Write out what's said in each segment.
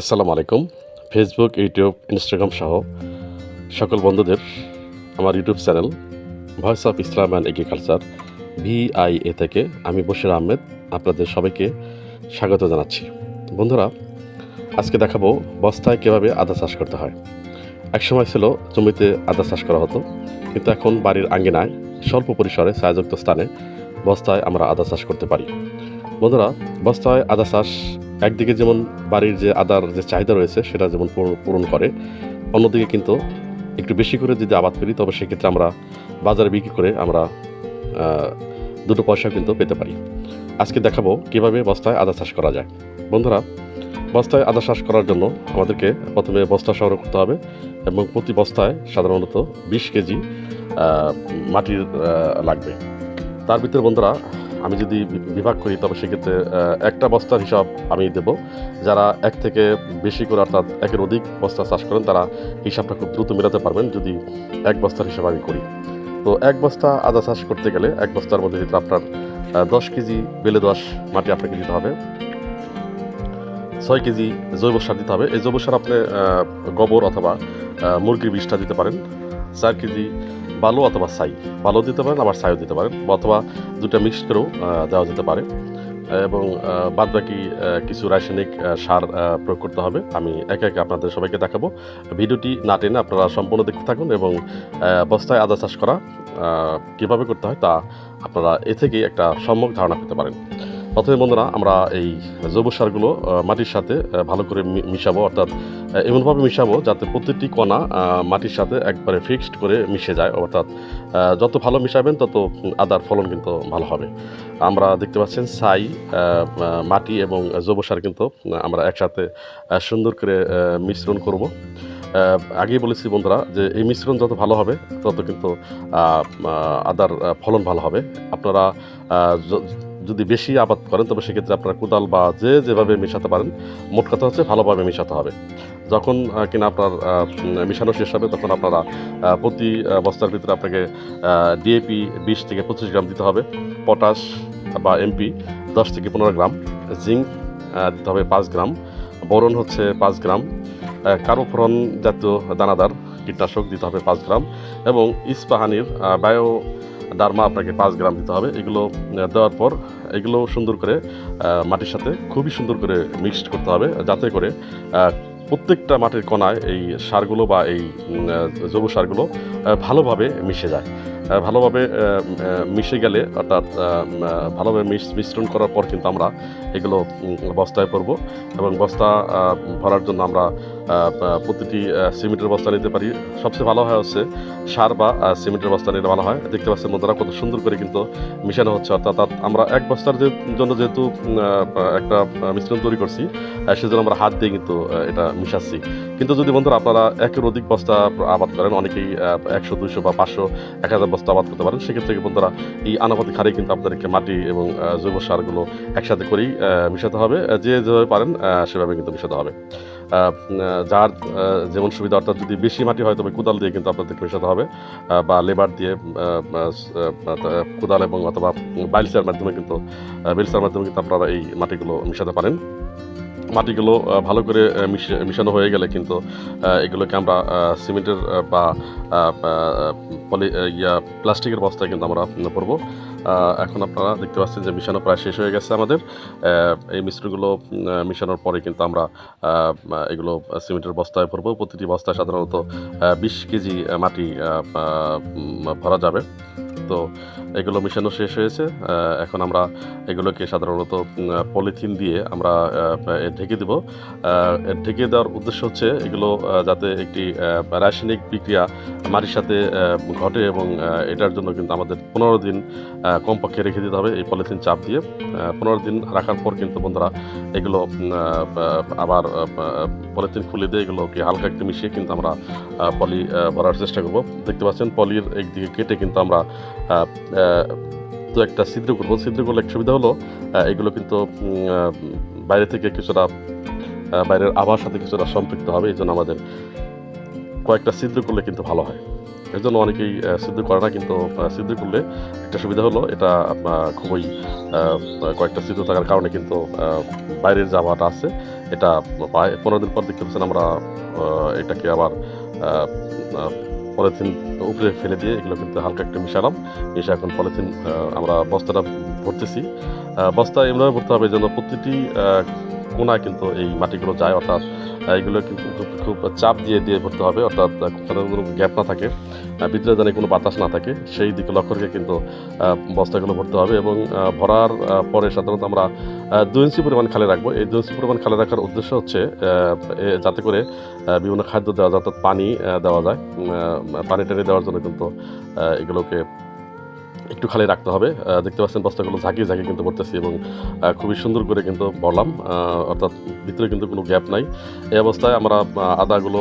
আসসালামু আলাইকুম। Facebook YouTube Instagram সহ সকল বন্ধুদের আমার YouTube channel voice of Islam and agriculture VIA থেকে আমি বশির আহমেদ আপনাদের সবাইকে স্বাগত জানাচ্ছি। বন্ধুরা, আজকে দেখাবো বস্তায় কীভাবে আদা চাষ করতে হয়। একসময় ছিল জমিতে আদা চাষ করা হতো, কিন্তু এখন বাড়ির আঙ্গিনায় স্বল্প পরিসরে ছায়াযুক্ত স্থানে বস্তায় আমরা আদা চাষ করতে পারি। বন্ধুরা, বস্তায় আদা চাষ একদিকে যেমন বাড়ির যে আদার যে চাহিদা রয়েছে, সেটা যেমন পূরণ- করে, অন্যদিকে কিন্তু একটু বেশি করে যদি আবাদ করি, তবে সেক্ষেত্রে আমরা বাজারে বিক্রি করে আমরা দুটো পয়সা কিন্তু পেতে পারি। আজকে দেখাবো কীভাবে বস্তায় আদা চাষ করা যায়। বন্ধুরা, বস্তায় আদা চাষ করার জন্য আমাদেরকে প্রথমে বস্তা সংগ্রহ করতে হবে এবং প্রতি বস্তায় সাধারণত বিশ কেজি মাটির লাগবে। তার ভিতরে বন্ধুরা আমি যদি বিভাগ করি, তবে সেক্ষেত্রে একটা বস্তার হিসাব আমি দেব। যারা এক থেকে বেশি করে অর্থাৎ একের অধিক বস্তা চাষ করেন, তারা হিসাবটা খুব দ্রুত মেলাতে পারবেন যদি এক বস্তার হিসাব আমি করি। তো এক বস্তা আদা চাষ করতে গেলে এক বস্তার মধ্যে দিতে আপনার দশ কেজি বেলে দশ মাটি আপনাকে দিতে হবে, ছয় কেজি জৈব সার দিতে হবে। এই জৈব সার আপনি গোবর অথবা মুরগির বিষটা দিতে পারেন। চার কেজি বালু অথবা ছাই। বালু দিতে পারেন, আবার ছাইও দিতে পারেন অথবা দুটা মিক্স করেও দেওয়া যেতে পারে। এবং বাদ বাকি কিছু রাসায়নিক সার প্রয়োগ করতে হবে। আমি একে একে আপনাদের সবাইকে দেখাবো। ভিডিওটি না টেনে আপনারা সম্পূর্ণ দেখতে থাকুন এবং বস্তায় আদা চাষ করা কীভাবে করতে হয় তা আপনারা এ থেকেই একটা সম্যক ধারণা পেতে পারেন। প্রথমে বন্ধুরা, আমরা এই জৈব সারগুলো মাটির সাথে ভালো করে মিশাবো, অর্থাৎ এমনভাবে মিশাবো যাতে প্রতিটি কণা মাটির সাথে একবারে ফিক্সড করে মিশে যায়, অর্থাৎ যত ভালো মিশাবেন, তত আদার ফলন কিন্তু ভালো হবে। আমরা দেখতে পাচ্ছেন ছাই মাটি এবং জৈব সার কিন্তু আমরা একসাথে সুন্দর করে মিশ্রণ করব। আগেই বলেছি বন্ধুরা যে এই মিশ্রণ যত ভালো হবে, তত কিন্তু আদার ফলন ভালো হবে। আপনারা যদি বেশি আবাদ করেন, তবে সেক্ষেত্রে আপনারা কোদাল বা যে যেভাবে মেশাতে পারেন, মোট কথা হচ্ছে ভালোভাবে মেশাতে হবে। যখন কিনা আপনার মেশানো শেষ হবে, তখন আপনারা প্রতি বস্তার ভিতরে আপনাকে ডিএপি বিশ থেকে পঁচিশ গ্রাম দিতে হবে, পটাশ বা এমপি দশ থেকে পনেরো গ্রাম, জিঙ্ক দিতে হবে পাঁচ গ্রাম, বোরন হচ্ছে পাঁচ গ্রাম কার্বোফোরন জাতীয় দানাদার কীটনাশক দিতে হবে পাঁচ গ্রাম এবং ইস্পাহানির বায়ো ডারমা আপনাকে পাঁচ গ্রাম দিতে হবে। এগুলো দেওয়ার পর এগুলো সুন্দর করে মাটির সাথে খুবই সুন্দর করে মিক্সড করতে হবে, যাতে করে প্রত্যেকটা মাটির কণায় এই সারগুলো বা এই জৈব সারগুলো ভালোভাবে মিশে যায়। ভালোভাবে মিশে গেলে, অর্থাৎ ভালোভাবে মিশ- মিশ্রণ করার পর কিন্তু আমরা এগুলো বস্তায় পরবো এবং বস্তা ভরার জন্য আমরা প্রতিটি সিমেন্টের বস্তা নিতে পারি। সবচেয়ে ভালো হয় হচ্ছে সার বা সিমেন্টের বস্তা নিলে ভালো হয়। দেখতে পাচ্ছেন বন্ধুরা কত সুন্দর করে কিন্তু মিশানো হচ্ছে। অর্থাৎ আমরা এক বস্তার জন্য যেহেতু একটা মিশ্রণ তৈরি করছি সেজন্য আমরা হাত দিয়ে কিন্তু এটা মিশাচ্ছি। কিন্তু যদি বন্ধুরা আপনারা একের অধিক বস্তা আবাদ করেন, অনেকেই একশো, দুইশো বা পাঁচশো, এক হাজার বস্তা আবাদ করতে পারেন। সেক্ষেত্রে কিন্তু বন্ধুরা, এই আনাপাতিক খারে কিন্তু আপনাদেরকে মাটি এবং জৈব সারগুলো একসাথে করেই মিশাতে হবে। যে যেভাবে পারেন সেভাবে কিন্তু মিশাতে হবে। যার যেমন সুবিধা, অর্থাৎ যদি বেশি মাটি হয়, তবে কোদাল দিয়ে কিন্তু আপনাদেরকে মেশাতে হবে। বা লেবার দিয়ে কোদাল এবং অথবা বাইলসার মাধ্যমে কিন্তু বেলসার মাধ্যমে কিন্তু আপনারা এই মাটিগুলো মিশাতে পারেন। মাটিগুলো ভালো করে মিশে- মিশানো হয়ে গেলে কিন্তু এগুলোকে আমরা সিমেন্টের বা পলি ইয়া, প্লাস্টিকের বস্তায় কিন্তু আমরা পরবো এখন আপনারা দেখতে পাচ্ছেন যে মিশানো প্রায় শেষ হয়ে গেছে আমাদের। এই মিশ্রগুলো মিশানোর পরে কিন্তু আমরা এগুলো সিমেন্টের বস্তায় ভরবো। প্রতিটি বস্তায় সাধারণত বিশ কেজি মাটি ভরা যাবে। তো এগুলো মিশানো শেষ হয়েছে। এখন আমরা এগুলোকে সাধারণত পলিথিন দিয়ে আমরা ঢেকে দেব। ঢেকে দেওয়ার উদ্দেশ্য হচ্ছে এগুলো যাতে একটি রাসায়নিক বিক্রিয়া মাটির সাথে ঘটে এবং এটার জন্য কিন্তু আমাদের পনেরো দিন কমপক্ষে রেখে দিতে হবে এই পলিথিন চাপ দিয়ে। পনেরো দিন রাখার পর কিন্তু বন্ধুরা এগুলো আবার পলিথিন খুলে দিয়ে এগুলোকে হালকা একটু মিশিয়ে কিন্তু আমরা পলি ভরার চেষ্টা করব। দেখতে পাচ্ছেন পলির একদিকে কেটে কিন্তু আমরা তো একটা ছিদ্র করব। করলে এক সুবিধা হলো এগুলো কিন্তু বাইরে থেকে কিছুটা বাইরের আবার সাথে কিছুটা সম্পৃক্ত হবে, এই জন্য আমাদের কয়েকটা ছিদ্র করলে কিন্তু ভালো হয়। এর জন্য অনেকেই সিদ্ধ করে না, কিন্তু সিদ্ধ করলে একটা সুবিধা হলো, এটা খুবই কয়েকটা সিদ্ধ থাকার কারণে কিন্তু বাইরের যে আবহাওয়াটা আছে, এটা পনেরো দিন পর দেখতে পাচ্ছেন আমরা এটাকে আবার পলিথিন উপরে ফেলে দিয়ে এগুলো কিন্তু হালকা একটু মিশালাম। মিশে এখন পলিথিন আমরা বস্তাটা ভরতেছি। বস্তা এমনভাবে ভরতে হবে যেন প্রতিটি কোনায় কিন্তু এই মাটিগুলো যায়, অর্থাৎ এগুলো কিন্তু খুব চাপ দিয়ে দিয়ে ভরতে হবে, অর্থাৎ কোনো গ্যাপ না থাকে। ভিতরে যেন কোনো বাতাস না থাকে, সেই দিকে লক্ষ্য রেখে কিন্তু বস্তাগুলো ভরতে হবে এবং ভরার পরে সাধারণত আমরা দু ইঞ্চি পরিমাণ খালি রাখব। এই দু ইঞ্চি পরিমাণ খালি রাখার উদ্দেশ্য হচ্ছে যাতে করে বিভিন্ন খাদ্য দেওয়া যায় অর্থাৎ পানি দেওয়া যায়। পানি টানি দেওয়ার জন্য কিন্তু এগুলোকে একটু খালি রাখতে হবে। দেখতে পাচ্ছেন বস্তাগুলো ঝাঁকিয়ে ঝাঁকিয়ে কিন্তু ভরতেছি এবং খুবই সুন্দর করে কিন্তু বললাম অর্থাৎ ভিতরে কিন্তু কোনো গ্যাপ নাই। এই অবস্থায় আমরা আদাগুলো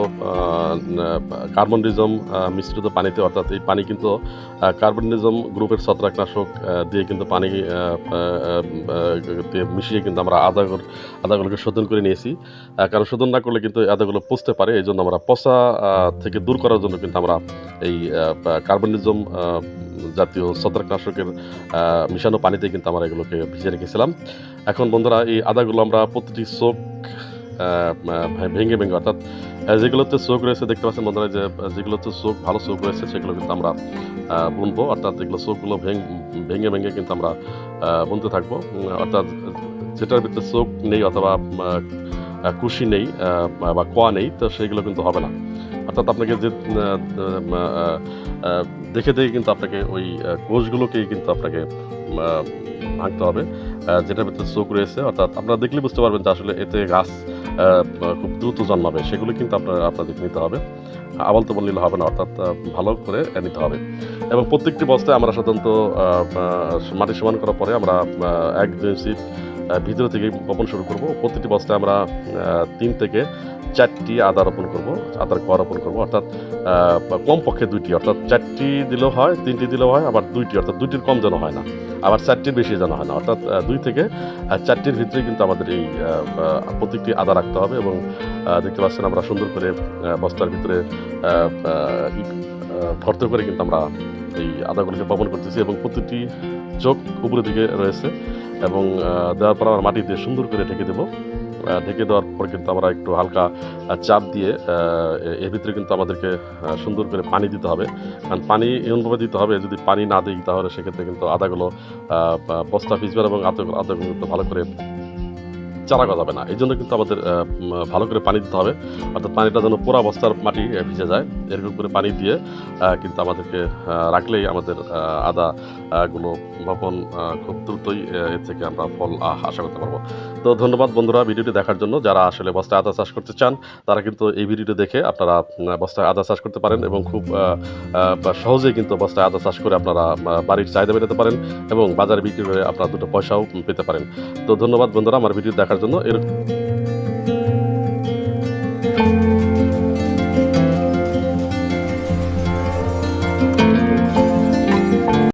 কার্বনডিজম মিশ্রিত পানিতে, অর্থাৎ এই পানি কিন্তু কার্বনডিজম গ্রুপের ছত্রাকনাশক দিয়ে কিন্তু পানি মিশিয়ে কিন্তু আমরা আদাগুলো আদাগুলোকে শোধন করে নিয়েছি। কারণ শোধন না করলে কিন্তু আদাগুলো পচতে পারে, এই জন্য আমরা পচা থেকে দূর করার জন্য কিন্তু আমরা এই কার্বনিজম জাতীয় ছত্রাকনাশকের মিশানো পানিতে কিন্তু আমরা এগুলোকে ভিজে রেখেছিলাম। এখন বন্ধুরা, এই আদাগুলো আমরা প্রতিটি চোখ ভেঙে ভেঙে, অর্থাৎ যেগুলোতে চোখ রয়েছে, দেখতে পাচ্ছেন বন্ধুরা, যে যেগুলোতে চোখ, ভালো চোখ রয়েছে, সেগুলো কিন্তু আমরা বুনবো। অর্থাৎ এগুলো চোখগুলো ভেঙে ভেঙে কিন্তু আমরা বুনতে থাকব। অর্থাৎ, যেটার ভিতরে চোখ নেই অথবা কুশি নেই বা কোয়া নেই, তো সেগুলো কিন্তু হবে না। অর্থাৎ আপনাকে যে দেখে দেখে কিন্তু আপনাকে ওই কোষগুলোকেই কিন্তু আপনাকে ভাঙতে হবে যেটার ভিতরে চোখ রয়েছে। অর্থাৎ আপনারা দেখলে বুঝতে পারবেন যে আসলে এতে গাছ খুব দ্রুত জন্মাবে। সেগুলো কিন্তু আপনার, আপনাদের নিতে হবে। আবাল তো বললে হবে না, অর্থাৎ ভালো করে নিতে হবে। এবং প্রত্যেকটি বস্তায় আমরা সাধারণত মাটি সমান করার পরে আমরা এক দুই ইঞ্চি ভিতরে থেকে বপন শুরু করব। প্রতিটি বস্তায় আমরা তিন থেকে চারটি আদা রোপণ করব, আদার কোয়া রোপণ করব। অর্থাৎ কমপক্ষে দুইটি, অর্থাৎ চারটি দিলেও হয়, তিনটি দিলেও হয়, আবার দুইটি, অর্থাৎ দুইটির কম যেন হয় না, আবার চারটির বেশি যেন হয় না। অর্থাৎ দুই থেকে চারটির ভিতরে কিন্তু আমাদের এই প্রত্যেকটি আদা রাখতে হবে এবং দেখতে পাচ্ছেন আমরা সুন্দর করে বস্তার ভিতরে ভর্ত করে কিন্তু আমরা এই আদাগুলোকে বপন করতেছি এবং প্রতিটি চোখ উপরের দিকে রয়েছে এবং দেওয়ার পর আমরা মাটি দিয়ে সুন্দর করে ঢেকে দেবো। ঢেকে দেওয়ার পর কিন্তু আমরা একটু হালকা চাপ দিয়ে এর ভিতরে কিন্তু আমাদেরকে সুন্দর করে পানি দিতে হবে। কারণ পানি এমনভাবে দিতে হবে যদি পানি না দিই তাহলে সেক্ষেত্রে কিন্তু আদাগুলো বস্তা ভিজবে এবং আদাগুলো কিন্তু ভালো করে চারা গজাবে না। এই জন্য কিন্তু আমাদের ভালো করে পানি দিতে হবে। অর্থাৎ পানিটা যেন পুরো অবস্থার মাটি ভিজে যায়। এরকম করে পানি দিয়ে কিন্তু আমাদেরকে রাখলেই আমাদের আদাগুলো বপন খুব দ্রুতই এর থেকে আমরা ফল আশা করতে পারব। তো ধন্যবাদ বন্ধুরা ভিডিওটি দেখার জন্য। যারা আসলে বস্তায় আদা চাষ করতে চান, তারা কিন্তু এই ভিডিওটি দেখে আপনারা বস্তায় আদা চাষ করতে পারেন এবং খুব সহজেই কিন্তু বস্তায় আদা চাষ করে আপনারা বাড়ির চাহিদা মেটাতে পারেন এবং বাজারে বিক্রি করে আপনারা দুটো পয়সাও পেতে পারেন। তো ধন্যবাদ বন্ধুরা আমার ভিডিও দেখার জন্য। এর